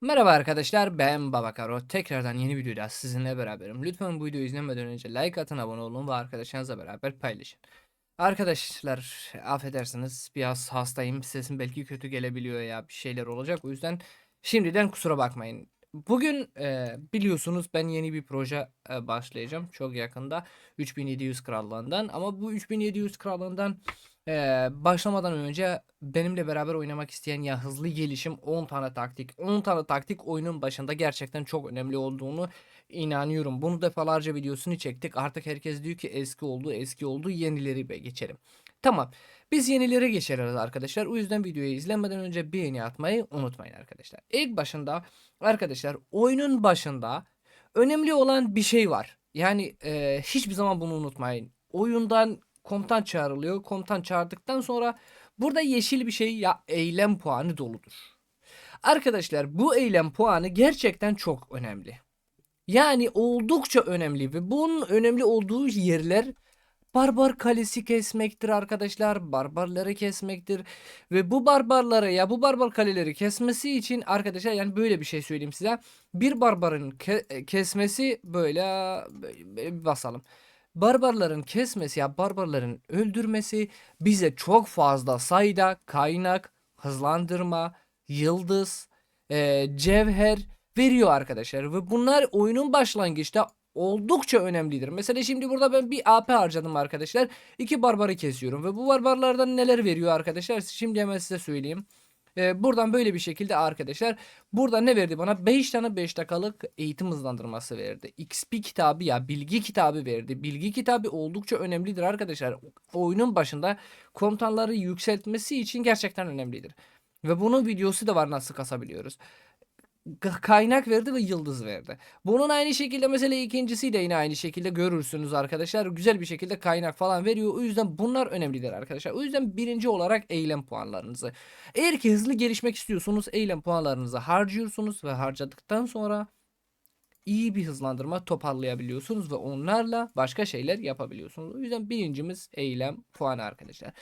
Merhaba arkadaşlar ben Babakaro. Tekrardan yeni videoda sizinle beraberim. Lütfen bu videoyu izlemeden önce like atın, abone olun ve arkadaşlarınızla beraber paylaşın. Arkadaşlar affedersiniz biraz hastayım. Sesim belki kötü gelebiliyor ya bir şeyler olacak. O yüzden şimdiden kusura bakmayın. Bugün e, biliyorsunuz ben yeni bir proje e, başlayacağım çok yakında 3700 krallığından ama bu 3700 krallığından e, başlamadan önce benimle beraber oynamak isteyen ya hızlı gelişim 10 tane taktik 10 tane taktik oyunun başında gerçekten çok önemli olduğunu inanıyorum. Bunu defalarca videosunu çektik artık herkes diyor ki eski oldu eski oldu yenileri be geçelim. Tamam biz yenilere geçeriz arkadaşlar. O yüzden videoyu izlemeden önce beğeni atmayı unutmayın arkadaşlar. İlk başında arkadaşlar oyunun başında önemli olan bir şey var. Yani e, hiçbir zaman bunu unutmayın. Oyundan komutan çağrılıyor. Komutan çağırdıktan sonra burada yeşil bir şey ya eylem puanı doludur. Arkadaşlar bu eylem puanı gerçekten çok önemli. Yani oldukça önemli ve bunun önemli olduğu yerler Barbar kalesi kesmektir arkadaşlar. Barbarları kesmektir. Ve bu barbarları ya bu barbar kaleleri kesmesi için arkadaşlar yani böyle bir şey söyleyeyim size. Bir barbarın ke- kesmesi böyle, böyle bir basalım. Barbarların kesmesi ya barbarların öldürmesi bize çok fazla sayıda kaynak, hızlandırma, yıldız, e, cevher veriyor arkadaşlar. Ve bunlar oyunun başlangıçta oldukça önemlidir. Mesela şimdi burada ben bir AP harcadım arkadaşlar. İki barbarı kesiyorum ve bu barbarlardan neler veriyor arkadaşlar? Şimdi hemen size söyleyeyim. Ee, buradan böyle bir şekilde arkadaşlar burada ne verdi bana 5 tane 5 dakikalık eğitim hızlandırması verdi. XP kitabı ya bilgi kitabı verdi. Bilgi kitabı oldukça önemlidir arkadaşlar. Oyunun başında komutanları yükseltmesi için gerçekten önemlidir. Ve bunun videosu da var nasıl kasabiliyoruz kaynak verdi ve yıldız verdi. Bunun aynı şekilde mesela ikincisi de yine aynı şekilde görürsünüz arkadaşlar. Güzel bir şekilde kaynak falan veriyor. O yüzden bunlar önemlidir arkadaşlar. O yüzden birinci olarak eylem puanlarınızı. Eğer ki hızlı gelişmek istiyorsunuz eylem puanlarınızı harcıyorsunuz ve harcadıktan sonra iyi bir hızlandırma toparlayabiliyorsunuz ve onlarla başka şeyler yapabiliyorsunuz. O yüzden birincimiz eylem puanı arkadaşlar.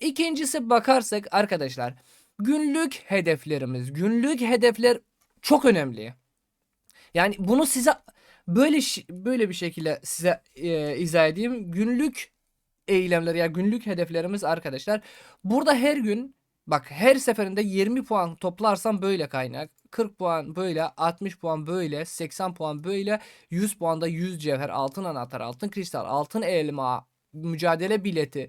İkincisi bakarsak arkadaşlar günlük hedeflerimiz. Günlük hedefler çok önemli. Yani bunu size böyle böyle bir şekilde size e, izah edeyim. Günlük eylemler ya günlük hedeflerimiz arkadaşlar. Burada her gün bak her seferinde 20 puan toplarsam böyle kaynak. 40 puan böyle, 60 puan böyle, 80 puan böyle, 100 puanda 100 cevher, altın anahtar, altın kristal, altın elma, mücadele bileti,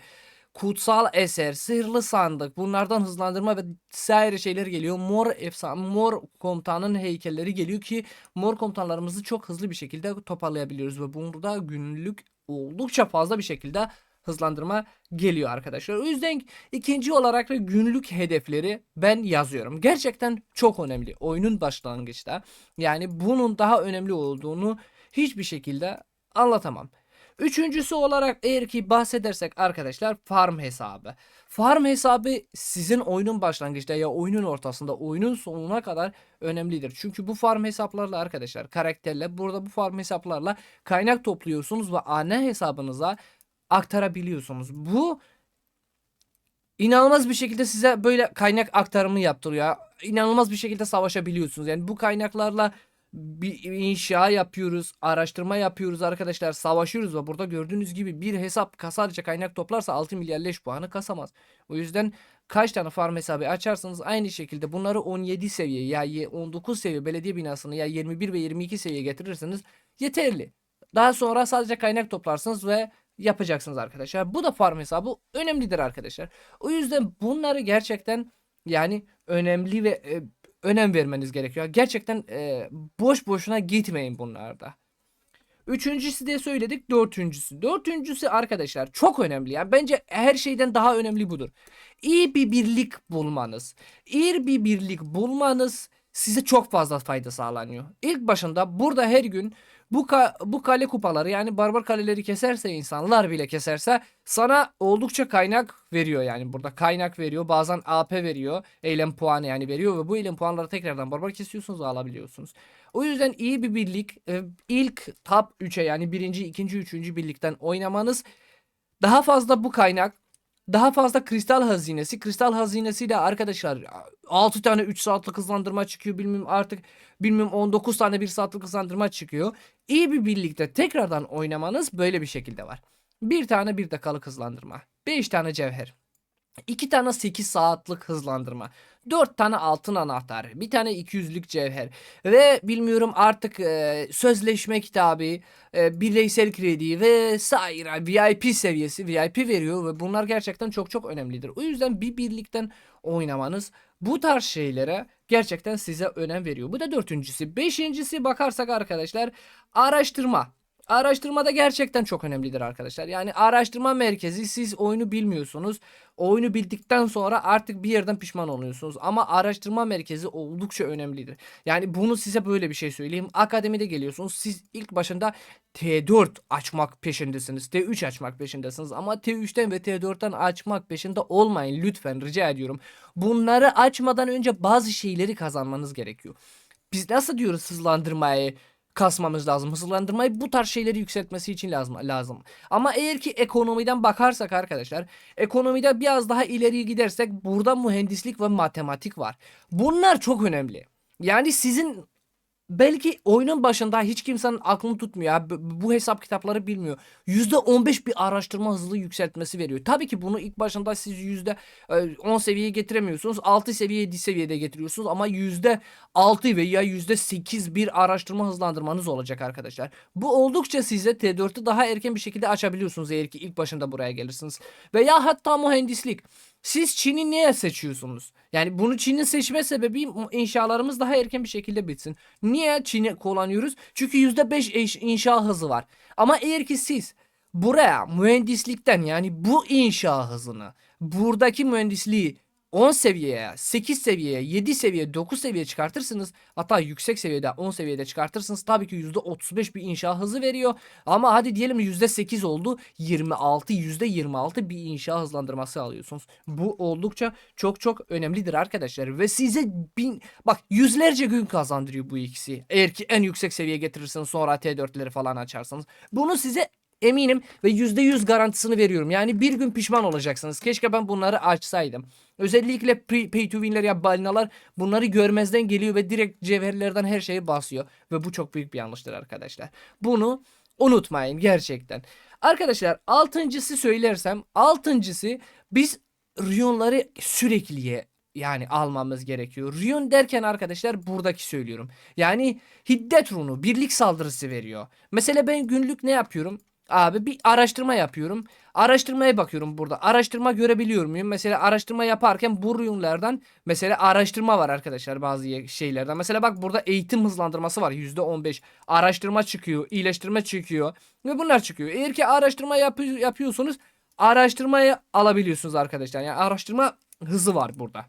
kutsal eser, sihirli sandık bunlardan hızlandırma ve saire şeyler geliyor. Mor efsane, mor komutanın heykelleri geliyor ki mor komutanlarımızı çok hızlı bir şekilde toparlayabiliyoruz ve burada günlük oldukça fazla bir şekilde hızlandırma geliyor arkadaşlar. O yüzden ikinci olarak da günlük hedefleri ben yazıyorum. Gerçekten çok önemli oyunun başlangıçta. Yani bunun daha önemli olduğunu hiçbir şekilde anlatamam. Üçüncüsü olarak eğer ki bahsedersek arkadaşlar farm hesabı. Farm hesabı sizin oyunun başlangıçta ya oyunun ortasında oyunun sonuna kadar önemlidir. Çünkü bu farm hesaplarla arkadaşlar karakterle burada bu farm hesaplarla kaynak topluyorsunuz ve ana hesabınıza aktarabiliyorsunuz. Bu inanılmaz bir şekilde size böyle kaynak aktarımı yaptırıyor. İnanılmaz bir şekilde savaşabiliyorsunuz. Yani bu kaynaklarla bir inşa yapıyoruz, araştırma yapıyoruz arkadaşlar, savaşıyoruz ve burada gördüğünüz gibi bir hesap sadece kaynak toplarsa 6 milyar leş puanı kasamaz. O yüzden kaç tane farm hesabı açarsanız aynı şekilde bunları 17 seviye ya 19 seviye belediye binasını ya 21 ve 22 seviye getirirseniz yeterli. Daha sonra sadece kaynak toplarsınız ve yapacaksınız arkadaşlar. Bu da farm hesabı önemlidir arkadaşlar. O yüzden bunları gerçekten yani önemli ve e, önem vermeniz gerekiyor. Gerçekten e, boş boşuna gitmeyin bunlarda. Üçüncüsü de söyledik. Dördüncüsü. Dördüncüsü arkadaşlar çok önemli. Yani bence her şeyden daha önemli budur. İyi bir birlik bulmanız. İyi bir birlik bulmanız size çok fazla fayda sağlanıyor. İlk başında burada her gün bu ka bu kale kupaları yani barbar kaleleri keserse insanlar bile keserse sana oldukça kaynak veriyor yani burada kaynak veriyor bazen AP veriyor eylem puanı yani veriyor ve bu eylem puanları tekrardan barbar kesiyorsunuz alabiliyorsunuz. O yüzden iyi bir birlik e, ilk top 3'e yani birinci ikinci üçüncü birlikten oynamanız daha fazla bu kaynak daha fazla kristal hazinesi. Kristal hazinesi de arkadaşlar 6 tane 3 saatlik hızlandırma çıkıyor. Bilmiyorum artık bilmiyorum 19 tane 1 saatlik hızlandırma çıkıyor. İyi bir birlikte tekrardan oynamanız böyle bir şekilde var. Bir tane bir dakikalık hızlandırma. 5 tane cevher. 2 tane 8 saatlik hızlandırma. 4 tane altın anahtar. Bir tane 200'lük cevher. Ve bilmiyorum artık e, sözleşme kitabı, e, bireysel kredi ve saire VIP seviyesi VIP veriyor ve bunlar gerçekten çok çok önemlidir. O yüzden bir birlikten oynamanız bu tarz şeylere gerçekten size önem veriyor. Bu da dördüncüsü. Beşincisi bakarsak arkadaşlar araştırma. Araştırma da gerçekten çok önemlidir arkadaşlar. Yani araştırma merkezi siz oyunu bilmiyorsunuz. Oyunu bildikten sonra artık bir yerden pişman oluyorsunuz. Ama araştırma merkezi oldukça önemlidir. Yani bunu size böyle bir şey söyleyeyim. Akademide geliyorsunuz. Siz ilk başında T4 açmak peşindesiniz. T3 açmak peşindesiniz. Ama T3'ten ve T4'ten açmak peşinde olmayın lütfen rica ediyorum. Bunları açmadan önce bazı şeyleri kazanmanız gerekiyor. Biz nasıl diyoruz hızlandırmayı kasmamız lazım. Hızlandırmayı bu tarz şeyleri yükseltmesi için lazım. lazım. Ama eğer ki ekonomiden bakarsak arkadaşlar, ekonomide biraz daha ileriye gidersek burada mühendislik ve matematik var. Bunlar çok önemli. Yani sizin belki oyunun başında hiç kimsenin aklını tutmuyor. bu- hesap kitapları bilmiyor. %15 bir araştırma hızlı yükseltmesi veriyor. Tabii ki bunu ilk başında siz %10 seviyeye getiremiyorsunuz. 6 seviye 7 seviyede getiriyorsunuz ama %6 veya %8 bir araştırma hızlandırmanız olacak arkadaşlar. Bu oldukça size T4'ü daha erken bir şekilde açabiliyorsunuz eğer ki ilk başında buraya gelirsiniz. Veya hatta mühendislik. Siz Çin'i niye seçiyorsunuz? Yani bunu Çin'in seçme sebebi inşalarımız daha erken bir şekilde bitsin. Niye Çin'i kullanıyoruz? Çünkü %5 eş- inşa hızı var. Ama eğer ki siz buraya mühendislikten yani bu inşa hızını buradaki mühendisliği 10 seviyeye, 8 seviyeye, 7 seviye, 9 seviye çıkartırsınız. Hatta yüksek seviyede 10 seviyede çıkartırsınız. Tabii ki %35 bir inşa hızı veriyor. Ama hadi diyelim %8 oldu. 26, %26 bir inşa hızlandırması alıyorsunuz. Bu oldukça çok çok önemlidir arkadaşlar. Ve size bin, bak yüzlerce gün kazandırıyor bu ikisi. Eğer ki en yüksek seviyeye getirirseniz sonra T4'leri falan açarsanız. Bunu size eminim ve %100 garantisini veriyorum. Yani bir gün pişman olacaksınız. Keşke ben bunları açsaydım. Özellikle pre- pay to win'ler ya balinalar bunları görmezden geliyor ve direkt cevherlerden her şeyi basıyor. Ve bu çok büyük bir yanlıştır arkadaşlar. Bunu unutmayın gerçekten. Arkadaşlar altıncısı söylersem altıncısı biz riyonları sürekliye yani almamız gerekiyor. Riyon derken arkadaşlar buradaki söylüyorum. Yani hiddet runu birlik saldırısı veriyor. Mesela ben günlük ne yapıyorum? Abi bir araştırma yapıyorum. Araştırmaya bakıyorum burada. Araştırma görebiliyor muyum? Mesela araştırma yaparken bu mesela araştırma var arkadaşlar bazı şeylerden. Mesela bak burada eğitim hızlandırması var %15. Araştırma çıkıyor, iyileştirme çıkıyor ve bunlar çıkıyor. Eğer ki araştırma yapı- yapıyorsunuz araştırmayı alabiliyorsunuz arkadaşlar. Yani araştırma hızı var burada.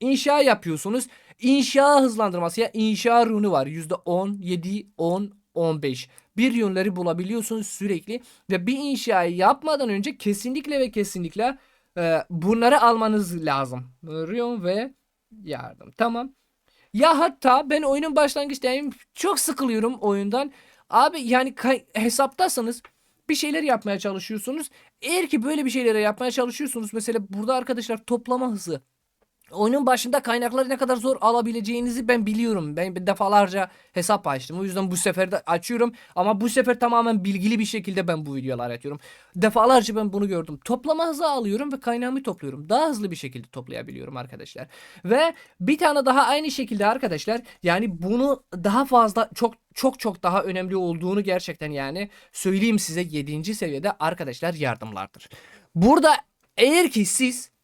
İnşa yapıyorsunuz. İnşa hızlandırması ya inşa runu var. %10, 7, 10, 15. Bir yönleri bulabiliyorsunuz sürekli ve bir inşayı yapmadan önce kesinlikle ve kesinlikle e, bunları almanız lazım. Riyon ve yardım. Tamam. Ya hatta ben oyunun başlangıçtayım. Çok sıkılıyorum oyundan. Abi yani hesaptasanız bir şeyler yapmaya çalışıyorsunuz. Eğer ki böyle bir şeylere yapmaya çalışıyorsunuz mesela burada arkadaşlar toplama hızı. Oyunun başında kaynakları ne kadar zor alabileceğinizi ben biliyorum. Ben defalarca hesap açtım. O yüzden bu sefer de açıyorum. Ama bu sefer tamamen bilgili bir şekilde ben bu videolar atıyorum. Defalarca ben bunu gördüm. Toplama hızı alıyorum ve kaynağımı topluyorum. Daha hızlı bir şekilde toplayabiliyorum arkadaşlar. Ve bir tane daha aynı şekilde arkadaşlar yani bunu daha fazla çok çok çok daha önemli olduğunu gerçekten yani söyleyeyim size 7. seviyede arkadaşlar yardımlardır. Burada eğer ki siz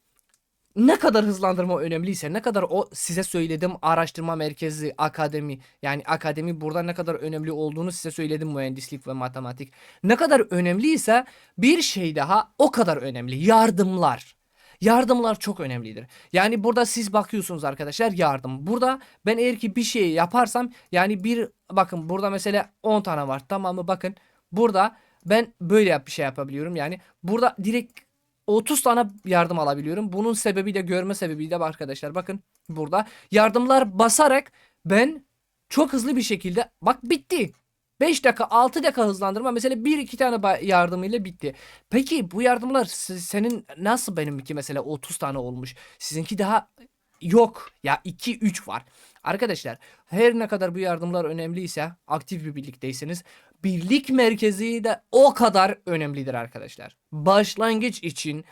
ne kadar hızlandırma önemliyse, ne kadar o size söyledim araştırma merkezi, akademi, yani akademi burada ne kadar önemli olduğunu size söyledim mühendislik ve matematik. Ne kadar önemliyse bir şey daha o kadar önemli. Yardımlar. Yardımlar çok önemlidir. Yani burada siz bakıyorsunuz arkadaşlar yardım. Burada ben eğer ki bir şey yaparsam yani bir bakın burada mesela 10 tane var tamam mı bakın. Burada ben böyle bir şey yapabiliyorum. Yani burada direkt 30 tane yardım alabiliyorum. Bunun sebebi de görme sebebi de arkadaşlar. Bakın burada yardımlar basarak ben çok hızlı bir şekilde bak bitti. 5 dakika 6 dakika hızlandırma mesela 1-2 tane yardımıyla bitti. Peki bu yardımlar se- senin nasıl benimki mesela 30 tane olmuş. Sizinki daha yok ya 2-3 var. Arkadaşlar her ne kadar bu yardımlar önemliyse aktif bir birlikteyseniz birlik merkezi de o kadar önemlidir arkadaşlar. Başlangıç için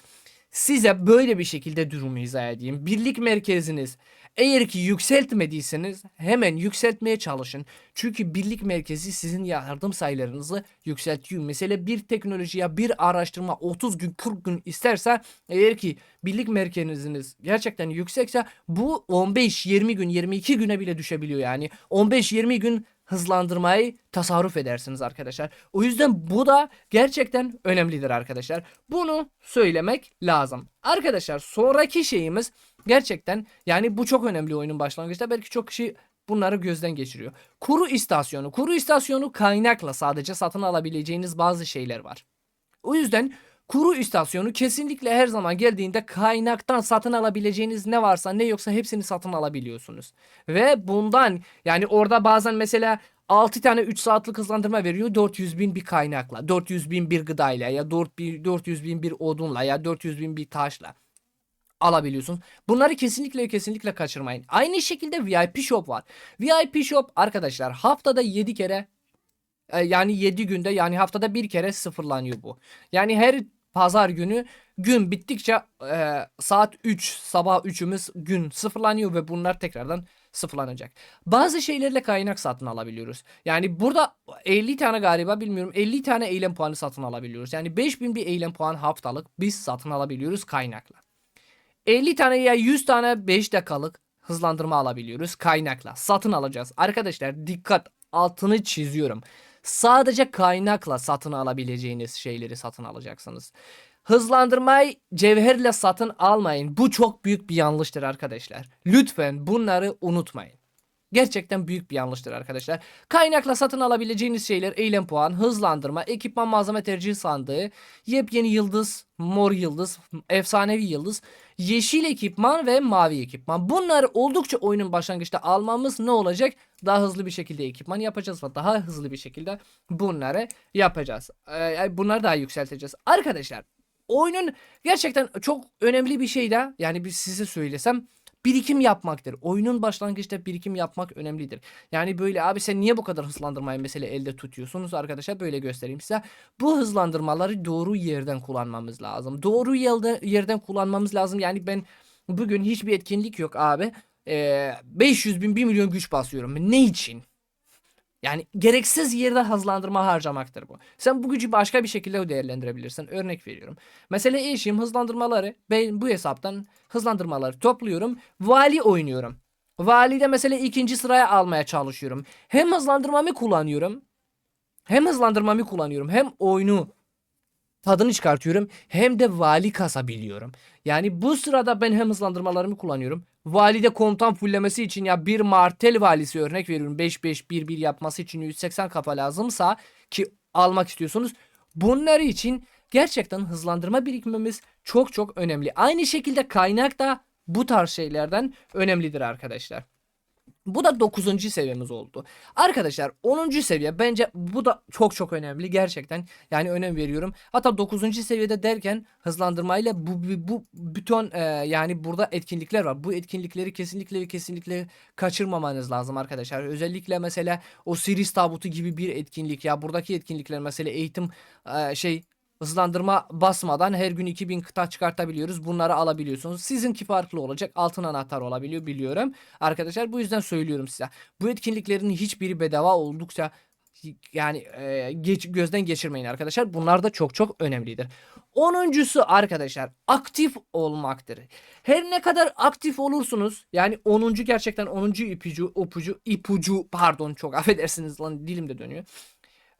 size böyle bir şekilde durumu izah edeyim. Birlik merkeziniz eğer ki yükseltmediyseniz hemen yükseltmeye çalışın. Çünkü birlik merkezi sizin yardım sayılarınızı yükseltiyor. Mesela bir teknolojiye bir araştırma 30 gün 40 gün isterse eğer ki birlik merkeziniz gerçekten yüksekse bu 15-20 gün 22 güne bile düşebiliyor yani. 15-20 gün hızlandırmayı tasarruf edersiniz arkadaşlar. O yüzden bu da gerçekten önemlidir arkadaşlar. Bunu söylemek lazım. Arkadaşlar sonraki şeyimiz gerçekten yani bu çok önemli oyunun başlangıçta. Belki çok kişi bunları gözden geçiriyor. Kuru istasyonu. Kuru istasyonu kaynakla sadece satın alabileceğiniz bazı şeyler var. O yüzden kuru istasyonu kesinlikle her zaman geldiğinde kaynaktan satın alabileceğiniz ne varsa ne yoksa hepsini satın alabiliyorsunuz. Ve bundan yani orada bazen mesela 6 tane 3 saatlik hızlandırma veriyor 400 bin bir kaynakla 400 bin bir gıdayla ya 400 bin bir odunla ya 400 bin bir taşla alabiliyorsunuz. Bunları kesinlikle kesinlikle kaçırmayın. Aynı şekilde VIP Shop var. VIP Shop arkadaşlar haftada 7 kere e, yani 7 günde yani haftada bir kere sıfırlanıyor bu. Yani her pazar günü gün bittikçe e, saat 3 sabah 3'ümüz gün sıfırlanıyor ve bunlar tekrardan sıfırlanacak. Bazı şeylerle kaynak satın alabiliyoruz. Yani burada 50 tane galiba bilmiyorum 50 tane eylem puanı satın alabiliyoruz. Yani 5000 bir eylem puan haftalık biz satın alabiliyoruz kaynakla. 50 tane ya 100 tane 5 dakikalık hızlandırma alabiliyoruz kaynakla. Satın alacağız. Arkadaşlar dikkat altını çiziyorum. Sadece kaynakla satın alabileceğiniz şeyleri satın alacaksınız. Hızlandırmayı cevherle satın almayın. Bu çok büyük bir yanlıştır arkadaşlar. Lütfen bunları unutmayın. Gerçekten büyük bir yanlıştır arkadaşlar. Kaynakla satın alabileceğiniz şeyler eylem puan, hızlandırma, ekipman malzeme tercih sandığı, yepyeni yıldız, mor yıldız, efsanevi yıldız, yeşil ekipman ve mavi ekipman. Bunları oldukça oyunun başlangıçta almamız ne olacak? Daha hızlı bir şekilde ekipman yapacağız ve daha hızlı bir şekilde bunları yapacağız. Ee, bunları daha yükselteceğiz. Arkadaşlar oyunun gerçekten çok önemli bir şey de yani bir size söylesem birikim yapmaktır. Oyunun başlangıçta birikim yapmak önemlidir. Yani böyle abi sen niye bu kadar hızlandırmayı mesela elde tutuyorsunuz arkadaşlar böyle göstereyim size. Bu hızlandırmaları doğru yerden kullanmamız lazım. Doğru yerde, yerden kullanmamız lazım. Yani ben bugün hiçbir etkinlik yok abi. Ee, 500 bin 1 milyon güç basıyorum. Ne için? Yani gereksiz yerde hızlandırma harcamaktır bu. Sen bu gücü başka bir şekilde değerlendirebilirsin. Örnek veriyorum. Mesela eşim hızlandırmaları ben bu hesaptan hızlandırmaları topluyorum. Vali oynuyorum. Valide mesela ikinci sıraya almaya çalışıyorum. Hem hızlandırmamı kullanıyorum. Hem hızlandırmamı kullanıyorum. Hem oyunu tadını çıkartıyorum. Hem de vali kasabiliyorum. Yani bu sırada ben hem hızlandırmalarımı kullanıyorum. Valide komutan fullemesi için ya bir martel valisi örnek veriyorum 5-5-1-1 yapması için 180 kafa lazımsa ki almak istiyorsunuz. Bunları için gerçekten hızlandırma birikmemiz çok çok önemli. Aynı şekilde kaynak da bu tarz şeylerden önemlidir arkadaşlar. Bu da 9. seviyemiz oldu. Arkadaşlar 10. seviye bence bu da çok çok önemli gerçekten. Yani önem veriyorum. Hatta 9. seviyede derken hızlandırmayla bu bu, bu bütün e, yani burada etkinlikler var. Bu etkinlikleri kesinlikle ve kesinlikle kaçırmamanız lazım arkadaşlar. Özellikle mesela o Siris tabutu gibi bir etkinlik ya buradaki etkinlikler mesela eğitim e, şey hızlandırma basmadan her gün 2000 kıta çıkartabiliyoruz. Bunları alabiliyorsunuz. Sizinki farklı olacak. Altın anahtar olabiliyor biliyorum. Arkadaşlar bu yüzden söylüyorum size. Bu etkinliklerin hiçbiri bedava oldukça yani e, geç, gözden geçirmeyin arkadaşlar. Bunlar da çok çok önemlidir. Onuncusu arkadaşlar aktif olmaktır. Her ne kadar aktif olursunuz yani 10. gerçekten 10. ipucu ipucu ipucu pardon çok affedersiniz lan dilim de dönüyor.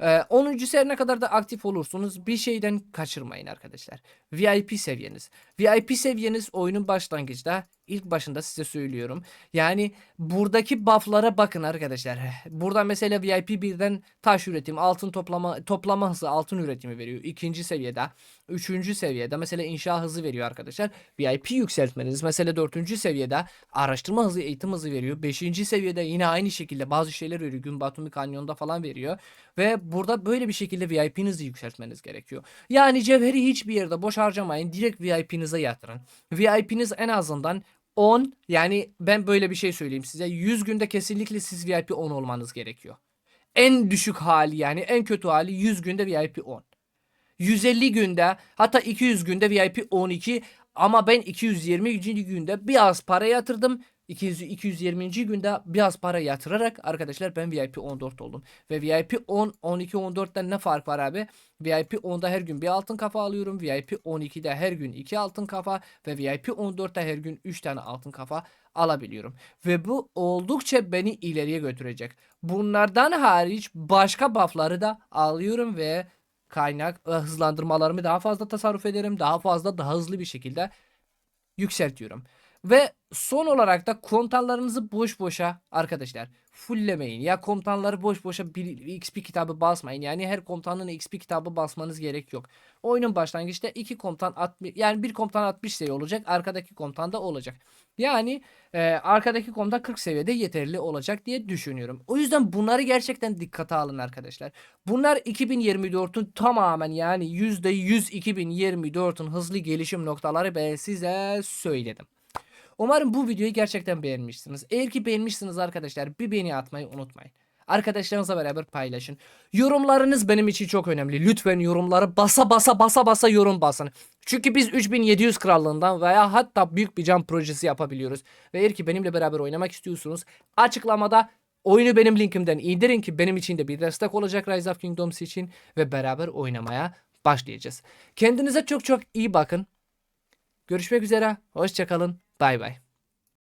Ee, 10. ne kadar da aktif olursunuz bir şeyden kaçırmayın arkadaşlar. VIP seviyeniz. VIP seviyeniz oyunun başlangıçta ilk başında size söylüyorum. Yani buradaki buff'lara bakın arkadaşlar. Burada mesela VIP 1'den taş üretim, altın toplama toplama hızı, altın üretimi veriyor. İkinci seviyede, üçüncü seviyede mesela inşa hızı veriyor arkadaşlar. VIP yükseltmeniz mesela dördüncü seviyede araştırma hızı, eğitim hızı veriyor. Beşinci seviyede yine aynı şekilde bazı şeyler veriyor. Gün batımı kanyonda falan veriyor. Ve burada böyle bir şekilde VIP'nizi yükseltmeniz gerekiyor. Yani cevheri hiçbir yerde boş harcamayın. Direkt VIP'nize yatırın. VIP'niz en azından 10 yani ben böyle bir şey söyleyeyim size. 100 günde kesinlikle siz VIP 10 olmanız gerekiyor. En düşük hali yani en kötü hali 100 günde VIP 10. 150 günde hatta 200 günde VIP 12 ama ben 220. günde biraz para yatırdım. 200, 220. günde biraz para yatırarak arkadaşlar ben VIP 14 oldum. Ve VIP 10, 12, 14'ten ne fark var abi? VIP 10'da her gün bir altın kafa alıyorum. VIP 12'de her gün 2 altın kafa ve VIP 14'te her gün 3 tane altın kafa alabiliyorum. Ve bu oldukça beni ileriye götürecek. Bunlardan hariç başka buff'ları da alıyorum ve kaynak e, hızlandırmalarımı daha fazla tasarruf ederim. Daha fazla daha hızlı bir şekilde yükseltiyorum. Ve son olarak da komutanlarınızı boş boşa arkadaşlar fulllemeyin. Ya komutanları boş boşa bir XP kitabı basmayın. Yani her komutanın XP kitabı basmanız gerek yok. Oyunun başlangıçta iki komutan 60 yani bir komutan 60 seviye olacak. Arkadaki komutan da olacak. Yani e, arkadaki komutan 40 seviyede yeterli olacak diye düşünüyorum. O yüzden bunları gerçekten dikkate alın arkadaşlar. Bunlar 2024'ün tamamen yani %100 2024'ün hızlı gelişim noktaları ben size söyledim. Umarım bu videoyu gerçekten beğenmişsiniz. Eğer ki beğenmişsiniz arkadaşlar bir beğeni atmayı unutmayın. Arkadaşlarınızla beraber paylaşın. Yorumlarınız benim için çok önemli. Lütfen yorumları basa basa basa basa yorum basın. Çünkü biz 3700 krallığından veya hatta büyük bir cam projesi yapabiliyoruz. Ve eğer ki benimle beraber oynamak istiyorsunuz açıklamada oyunu benim linkimden indirin ki benim için de bir destek olacak Rise of Kingdoms için ve beraber oynamaya başlayacağız. Kendinize çok çok iyi bakın. Görüşmek üzere. Hoşçakalın. Bye bye.